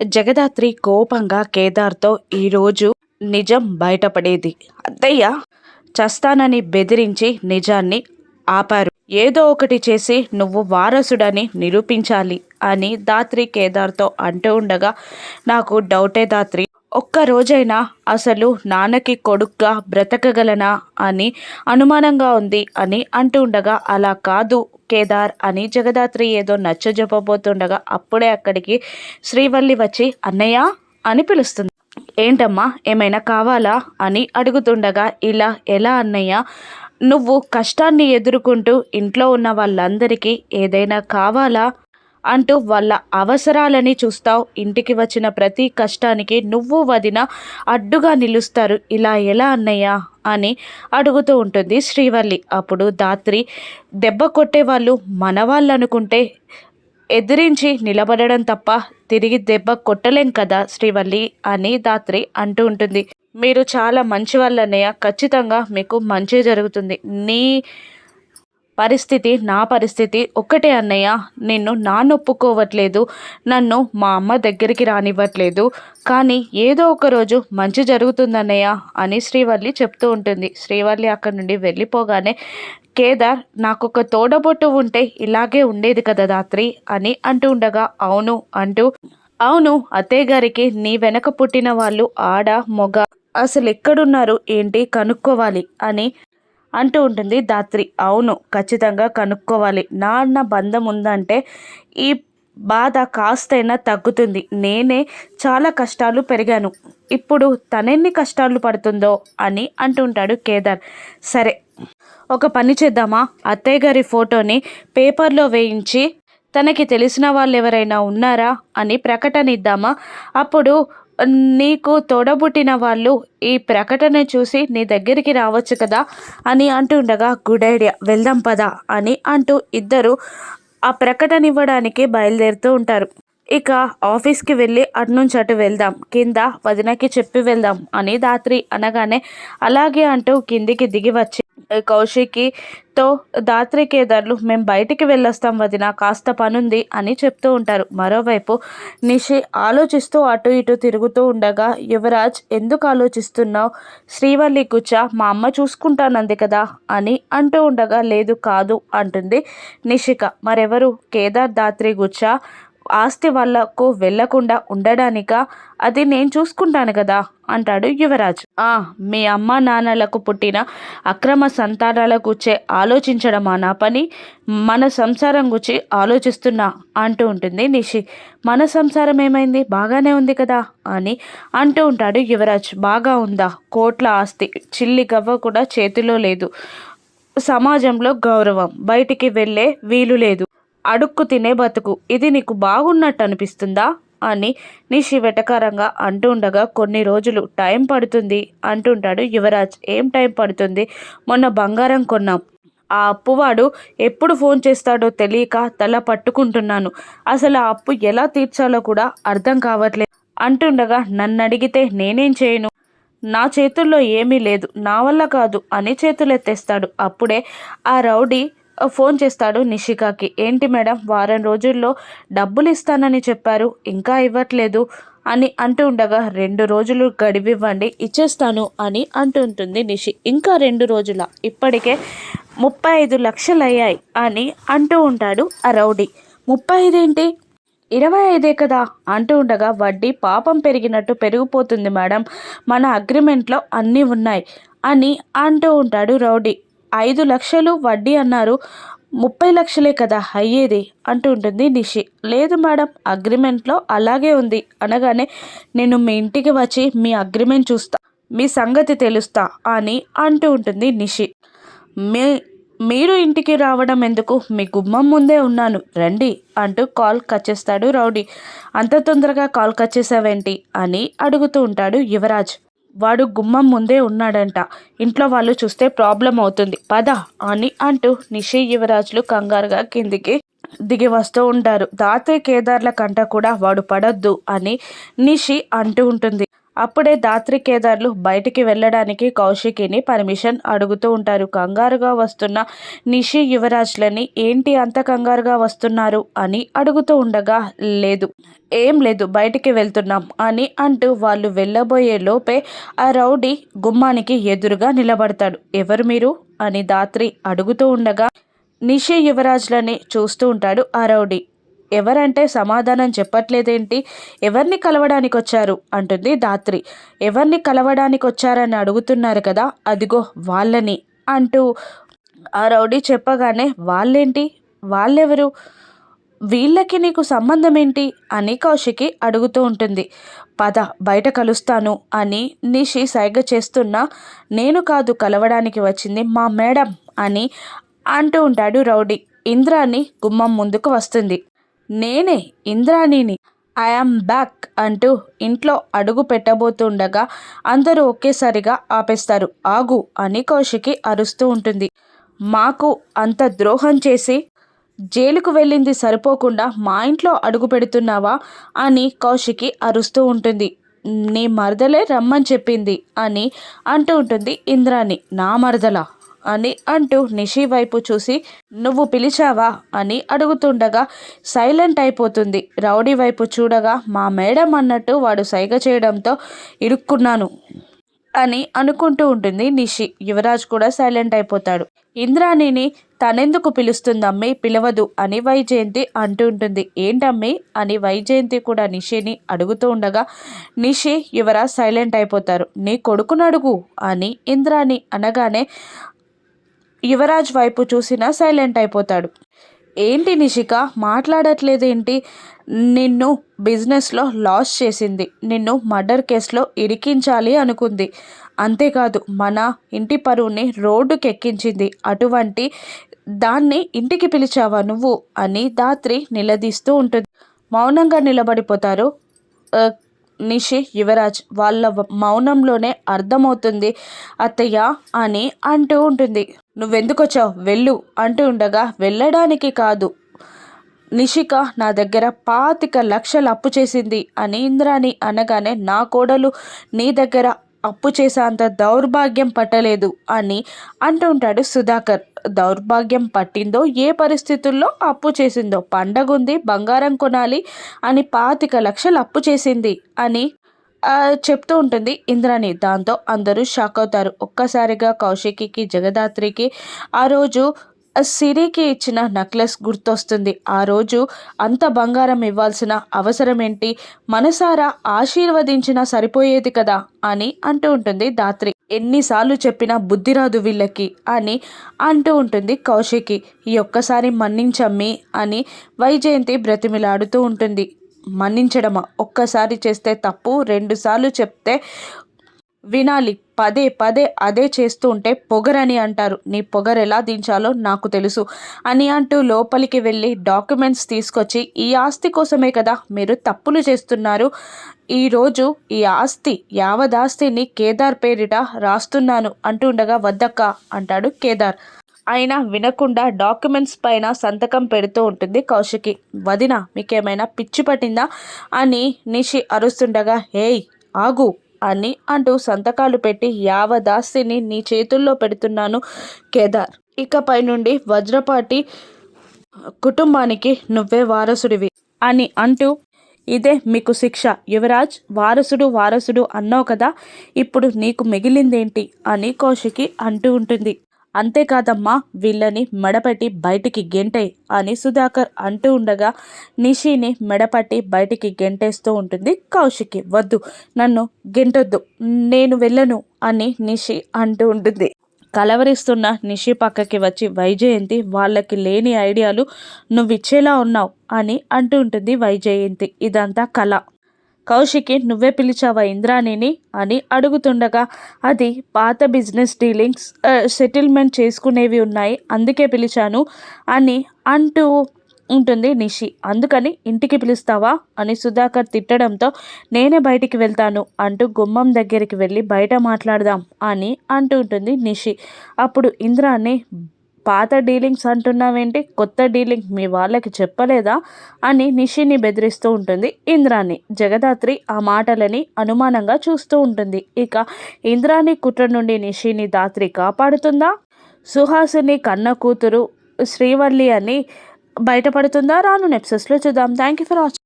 జగదాత్రి కోపంగా కేదార్తో ఈరోజు నిజం బయటపడేది. అత్తయ్య చస్తానని బెదిరించి నిజాన్ని ఆపారు. ఏదో ఒకటి చేసి నువ్వు వారసుడని నిరూపించాలి అని దాత్రి కేదార్తో అంటూ ఉండగా నాకు డౌటే దాత్రి. ఒక్క రోజైనా అసలు నాన్నకి కొడుక్గా బ్రతకగలనా అని అనుమానంగా ఉంది అని అంటూ ఉండగా అలా కాదు కేదార్ అని జగదాత్రి ఏదో నచ్చజెప్పబోతుండగా అప్పుడే అక్కడికి శ్రీవల్లి వచ్చి అన్నయ్య అని పిలుస్తుంది. ఏంటమ్మా ఏమైనా కావాలా? అని అడుగుతుండగా ఇలా ఎలా అన్నయ్య? నువ్వు కష్టాన్ని ఎదుర్కొంటూ ఇంట్లో ఉన్న వాళ్ళందరికీ ఏదైనా కావాలా? అంటూ వాళ్ళ అవసరాలని చూస్తావు. ఇంటికి వచ్చిన ప్రతి కష్టానికి నువ్వు వదిన అడ్డుగా నిలుస్తారు. ఇలా ఎలా అన్నయ్యా? అని అడుగుతూ ఉంటుంది శ్రీవల్లి. అప్పుడు దాత్రి దెబ్బ కొట్టే వాళ్ళు అనుకుంటే ఎదిరించి నిలబడడం తప్ప తిరిగి దెబ్బ కొట్టలేం కదా శ్రీవల్లి అని దాత్రి అంటూ ఉంటుంది. మీరు చాలా మంచి వాళ్ళన్నయ్య ఖచ్చితంగా మీకు మంచి జరుగుతుంది. నీ పరిస్థితి నా పరిస్థితి ఒక్కటే అన్నయ్య. నిన్ను నాన్నొప్పుకోవట్లేదు నన్ను మా అమ్మ దగ్గరికి రానివ్వట్లేదు. కానీ ఏదో ఒక రోజు మంచి జరుగుతుందన్నయ్య అని శ్రీవల్లి చెప్తూ ఉంటుంది. శ్రీవల్లి అక్కడి నుండి వెళ్ళిపోగానే కేదార్ నాకు ఒక తోడబొట్టు ఉంటే ఇలాగే ఉండేది కదా రాత్రి అని అంటూ ఉండగా అవును అంటూ అవును అత్తయ్య గారికి నీ వెనక పుట్టిన వాళ్ళు ఆడ మొగ అసలు ఎక్కడున్నారు ఏంటి కనుక్కోవాలి అని అంటూ ఉంటుంది దాత్రి అవును ఖచ్చితంగా కనుక్కోవాలి. నాన్న బంధం ఉందంటే ఈ బాధ కాస్తైనా తగ్గుతుంది. నేనే చాలా కష్టాలు పెరిగాను. ఇప్పుడు తనెన్ని కష్టాలు పడుతుందో అని అంటుంటాడు కేదార్. సరే ఒక పని చేద్దామా? అత్తయ్య గారి ఫోటోని పేపర్లో వేయించి తనకి తెలిసిన వాళ్ళు ఎవరైనా ఉన్నారా అని ప్రకటన ఇద్దామా? అప్పుడు నీకు తోడబుట్టిన వాళ్ళు ఈ ప్రకటన చూసి నీ దగ్గరికి రావచ్చు కదా అని అంటుండగా గుడ్ ఐడియా వెళ్దాం పదా అని అంటూ ఇద్దరు ఆ ప్రకటన ఇవ్వడానికి బయలుదేరుతూ ఉంటారు. ఇక ఆఫీస్కి వెళ్ళి అటు నుంచి అటు వెళ్దాం కింద వదినకి చెప్పి వెళ్దాం అని దాత్రి అనగానే అలాగే అంటూ కిందికి దిగి వచ్చి కౌశికితో దాత్రి కేదార్లు మేము బయటికి వెళ్ళొస్తాం వదిన కాస్త పనుంది అని చెప్తూ ఉంటారు. మరోవైపు నిషి ఆలోచిస్తూ అటు ఇటు తిరుగుతూ ఉండగా యువరాజ్ ఎందుకు ఆలోచిస్తున్నావు? శ్రీవల్లి గుచ్చ మా అమ్మ చూసుకుంటానంది కదా అని అంటూ ఉండగా లేదు కాదు అంటుంది నిషిక. మరెవరు? కేదార్ దాత్రి గుచ్చ ఆస్తి వాళ్ళకు వెళ్ళకుండా ఉండడానిక? అది నేను చూసుకుంటాను కదా అంటాడు యువరాజ్. ఆ మీ అమ్మ నాన్నలకు పుట్టిన అక్రమ సంతానాల గుచ్చే ఆలోచించడమా నా పని? మన సంసారం గురించి ఆలోచిస్తున్నా అంటూ ఉంటుంది నిషి. మన సంసారం ఏమైంది? బాగానే ఉంది కదా అని అంటూ ఉంటాడు యువరాజ్. బాగా ఉందా? కోట్ల ఆస్తి. చిల్లి గవ్వ కూడా చేతిలో లేదు. సమాజంలో గౌరవం. బయటికి వెళ్ళే వీలు లేదు. అడుక్కు తినే బతుకు. ఇది నీకు బాగున్నట్టు అనిపిస్తుందా అని నిషి వెటకారంగా అంటుండగా కొన్ని రోజులు టైం పడుతుంది అంటుంటాడు యువరాజ్. ఏం టైం పడుతుంది? మొన్న బంగారం కొన్నాం. ఆ అప్పువాడు ఎప్పుడు ఫోన్ చేస్తాడో తెలియక తల పట్టుకుంటున్నాను. అసలు ఆ అప్పు ఎలా తీర్చాలో కూడా అర్థం కావట్లేదు అంటుండగా నన్ను అడిగితే నేనేం చేయను? నా చేతుల్లో ఏమీ లేదు. నా వల్ల కాదు అని చేతులు ఎత్తేస్తాడు అప్పుడే ఆ రౌడీ ఫోన్ చేస్తాడు నిషికాకి. ఏంటి మేడం వారం రోజుల్లో డబ్బులు ఇస్తానని చెప్పారు ఇంకా ఇవ్వట్లేదు అని అంటూ ఉండగా రెండు రోజులు గడివివ్వండి ఇచ్చేస్తాను అని అంటుంటుంది నిషి. ఇంకా రెండు రోజుల? ఇప్పటికే ముప్పై ఐదు లక్షలు అయ్యాయి అని అంటూ ఉంటాడు ఆ రౌడీ. ముప్పై ఐదేంటి ఇరవై ఐదే కదా అంటూ ఉండగా వడ్డీ పాపం పెరిగినట్టు పెరిగిపోతుంది మేడం. మన అగ్రిమెంట్లో అన్నీ ఉన్నాయి అని అంటూ ఉంటాడు రౌడీ. ఐదు లక్షలు వడ్డీ అన్నారు. ముప్పై లక్షలే కదా అయ్యేది అంటూ ఉంటుంది నిషి. లేదు మేడం అగ్రిమెంట్లో అలాగే ఉంది. అనగానే నేను మీ ఇంటికి వచ్చి మీ అగ్రిమెంట్ చూస్తా మీ సంగతి తెలుస్తా అని అంటూ ఉంటుంది నిషి. మీ మీరు ఇంటికి రావడం ఎందుకు? మీ గుమ్మం ముందే ఉన్నాను. రండి అంటూ కాల్ కట్ చేస్తాడు రౌడీ. అంత తొందరగా కాల్ కట్ చేసావేంటి? అని అడుగుతూ ఉంటాడు యువరాజ్. వాడు గుమ్మం ముందే ఉన్నాడంట. ఇంట్లో వాళ్ళు చూస్తే ప్రాబ్లం అవుతుంది. పద అని అంటూ నిషి యువరాజులు కంగారుగా కిందికి దిగి వస్తూ ఉంటారు. దాతే కేదార్ల కంట కూడా వాడు పడొద్దు అని నిషి అంటూ ఉంటుంది. అప్పుడే దాత్రి కేదార్లు బయటికి వెళ్ళడానికి కౌశికిని పర్మిషన్ అడుగుతూ ఉంటారు. కంగారుగా వస్తున్న నిషి యువరాజ్లని ఏంటి అంత కంగారుగా వస్తున్నారు అని అడుగుతూ ఉండగా లేదు ఏం లేదు బయటికి వెళ్తున్నాం అని అంటూ వాళ్ళు వెళ్ళబోయే లోపే ఆ రౌడీ గుమ్మానికి ఎదురుగా నిలబడతాడు. ఎవరు మీరు? అని దాత్రి అడుగుతూ ఉండగా నిషి యువరాజ్లని చూస్తూ ఉంటాడు ఆ రౌడీ. ఎవరంటే సమాధానం చెప్పట్లేదేంటి? ఎవరిని కలవడానికి వచ్చారు అంటుంది దాత్రి ఎవరిని కలవడానికి వచ్చారని అడుగుతున్నారు కదా అదిగో వాళ్ళని అంటూ ఆ రౌడీ చెప్పగానే వాళ్ళేంటి? వాళ్ళెవరు? వీళ్ళకి నీకు సంబంధం ఏంటి అని కౌశికి అడుగుతూ ఉంటుంది. పద బయట కలుస్తాను అని నిషి సైగ చేస్తున్నా నేను కాదు కలవడానికి వచ్చింది మా మేడం అని అంటూ ఉంటాడు రౌడీ. ఇంద్రాని గుమ్మం ముందుకు వస్తుంది. నేనే ఇంద్రాణిని. ఐఆమ్ బ్యాక్ అంటూ ఇంట్లో అడుగు పెట్టబోతుండగా అందరూ ఒకేసారిగా ఆపేస్తారు. ఆగు అని కౌశికి అరుస్తూ ఉంటుంది. మాకు అంత ద్రోహం చేసి జైలుకు వెళ్ళింది సరిపోకుండా మా ఇంట్లో అడుగు పెడుతున్నావా అని కౌశికి అరుస్తూ ఉంటుంది. నీ మరదలే రమ్మని చెప్పింది అని అంటూ ఉంటుంది ఇంద్రాణి. నా మరదలా? అని అంటూ నిషి వైపు చూసి నువ్వు పిలిచావా? అని అడుగుతుండగా సైలెంట్ అయిపోతుంది. రౌడీ వైపు చూడగా మా మేడం అన్నట్టు వాడు సైగ చేయడంతో ఇరుక్కున్నాను అని అనుకుంటూ ఉంటుంది నిషి. యువరాజ్ కూడా సైలెంట్ అయిపోతాడు. ఇంద్రాణిని తనెందుకు పిలుస్తుందమ్మి? పిలవదు అని వైజయంతి అంటూ ఉంటుంది. ఏంటమ్మి? అని వైజయంతి కూడా నిషిని అడుగుతూ ఉండగా నిషి యువరాజ్ సైలెంట్ అయిపోతారు. నీ కొడుకును అడుగు అని ఇంద్రాణి అనగానే యువరాజ్ వైపు చూసినా సైలెంట్ అయిపోతాడు. ఏంటి నిషిక? మాట్లాడట్లేదేంటి? నిన్ను బిజినెస్లో లాస్ చేసింది. నిన్ను మర్డర్ కేసులో ఇరికించాలి అనుకుంది. అంతేకాదు మన ఇంటి పరువుని రోడ్డుకి ఎక్కించింది అటువంటి దాన్ని ఇంటికి పిలిచావా నువ్వు? అని దాత్రి నిలదీస్తూ ఉంటుంది. మౌనంగా నిలబడిపోతారు. నిషి యువరాజ్ వాళ్ళ మౌనంలోనే అర్థమవుతుంది అత్తయ్య అని అంటూ ఉంటుంది. నువ్వెందుకు వచ్చావు వెళ్ళు అంటూ ఉండగా వెళ్ళడానికి కాదు. నిషిక నా దగ్గర పాతిక లక్షలు అప్పు చేసింది అని ఇంద్రాని అనగానే నా కోడలు నీ దగ్గర అప్పు చేసేంత దౌర్భాగ్యం పట్టలేదు అని అంటుంటాడు సుధాకర్. దౌర్భాగ్యం పట్టిందో ఏ పరిస్థితుల్లో అప్పు చేసిందో పండగుంది బంగారం కొనాలి అని పాతిక లక్షలు అప్పు చేసింది అని చెప్తూ ఉంటుంది. ఇంద్రాణి దాంతో అందరూ షాక్ అవుతారు. ఒక్కసారిగా కౌశికి జగదాత్రికి ఆ రోజు సిరికి ఇచ్చిన నెక్లెస్ గుర్తొస్తుంది. ఆ రోజు అంత బంగారం ఇవ్వాల్సిన అవసరం ఏంటి మనసారా ఆశీర్వదించినా సరిపోయేది కదా? అని అంటూ ఉంటుంది దాత్రి ఎన్నిసార్లు చెప్పినా బుద్ధి రాదు వీళ్ళకి అని అంటూ ఉంటుంది కౌశికి. ఈ ఒక్కసారి మన్నించమ్మి అని వైజయంతి బ్రతిమిలాడుతూ ఉంటుంది. మన్నించడమా? ఒక్కసారి చేస్తే తప్పు రెండుసార్లు చెప్తే వినాలి. పదే పదే అదే చేస్తూ ఉంటే పొగరని అంటారు. నీ పొగర్ ఎలా దించాలో నాకు తెలుసు. అని అంటూ లోపలికి వెళ్ళి డాక్యుమెంట్స్ తీసుకొచ్చి ఈ ఆస్తి కోసమే కదా మీరు తప్పులు చేస్తున్నారు. ఈరోజు ఈ ఆస్తి యావదాస్తిని కేదార్ పేరిట రాస్తున్నాను అంటూ ఉండగా వద్దక్క అంటాడు కేదార్. అయినా వినకుండా డాక్యుమెంట్స్ పైన సంతకం పెడుతూ ఉంటుంది కౌశికి. వదిన మీకేమైనా పిచ్చి పట్టిందా? అని నిషి అరుస్తుండగా హేయ్ ఆగు అని అంటూ సంతకాలు పెట్టి యావదాస్తిని నీ చేతుల్లో పెడుతున్నాను కేదార్. ఇకపై నుండి వజ్రపాటి కుటుంబానికి నువ్వే వారసుడివి అని అంటూ ఇదే మీకు శిక్ష. యువరాజ్ వారసుడు వారసుడు అన్నావు కదా ఇప్పుడు నీకు మిగిలిందేంటి? అని కౌశికి అంటూ ఉంటుంది. అంతేకాదమ్మా వీళ్ళని మెడపట్టి బయటికి గెంటే అని సుధాకర్ అంటూ ఉండగా నిషిని మెడపట్టి బయటికి గెంటేస్తూ ఉంటుంది. కౌశికి వద్దు నన్ను గెంటొద్దు నేను వెళ్ళను అని నిషి అంటూ ఉంటుంది. కలవరిస్తున్న నిషి పక్కకి వచ్చి వైజయంతి వాళ్ళకి లేని ఐడియాలు నువ్వు ఇచ్చేలా ఉన్నావు అని అంటూ ఉంటుంది వైజయంతి. ఇదంతా కళ కౌశికి నువ్వే పిలిచావా ఇంద్రాణిని? అని అడుగుతుండగా అది పాత బిజినెస్ డీలింగ్స్ సెటిల్మెంట్ చేసుకునేవి ఉన్నాయి అందుకే పిలిచాను అని అంటూ ఉంటుంది నిషి. అందుకని ఇంటికి పిలుస్తావా? అని సుధాకర్ తిట్టడంతో నేనే బయటికి వెళ్తాను అంటూ గుమ్మం దగ్గరికి వెళ్ళి బయట మాట్లాడదాం అని అంటూ ఉంటుంది నిషి. అప్పుడు ఇంద్రాన్ని పాత డీలింగ్స్ అంటున్నావేంటి? కొత్త డీలింగ్ మీ వాళ్ళకి చెప్పలేదా? అని నిషిని బెదిరిస్తూ ఉంటుంది. ఇంద్రాణి జగదాత్రి ఆ మాటలని అనుమానంగా చూస్తూ ఉంటుంది. ఇక ఇంద్రాణి కుట్ర నుండి నిషిని దాత్రి కాపాడుతుందా? సుహాసిని కన్న కూతురు శ్రీవల్లి అని బయటపడుతుందా? రాను నెప్సెస్లో చూద్దాం. Thank you for watching